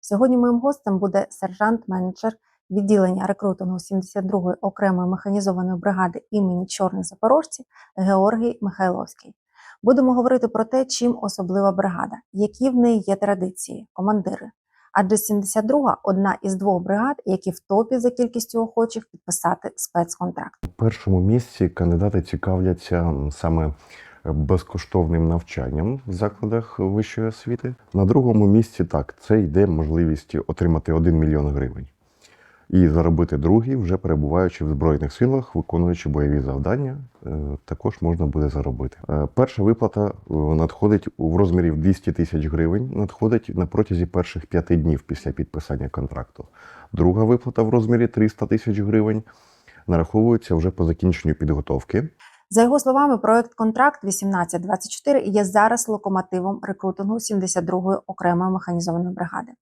Сьогодні моїм гостем буде сержант-менеджер відділення рекрутингу 72-ї окремої механізованої бригади імені Чорних Запорожців Георгій Михайловський. Будемо говорити про те, чим особлива бригада, які в неї є традиції, командири. Адже 72-га – одна із двох бригад, які в топі за кількістю охочих підписати спецконтракт. У першому місці кандидати цікавляться саме безкоштовним навчанням в закладах вищої освіти. На другому місці так, це йде можливість отримати 1 мільйон гривень. І заробити другий, вже перебуваючи в Збройних силах, виконуючи бойові завдання, е, також можна буде заробити. Е, Перша виплата е, надходить в розмірі 200 тисяч гривень, надходить на протязі перших п'яти днів після підписання контракту. Друга виплата в розмірі 300 тисяч гривень нараховується вже по закінченню підготовки. За його словами, проект Контракт 1824 є зараз локомотивом рекрутингу 72-ї окремої механізованої бригади.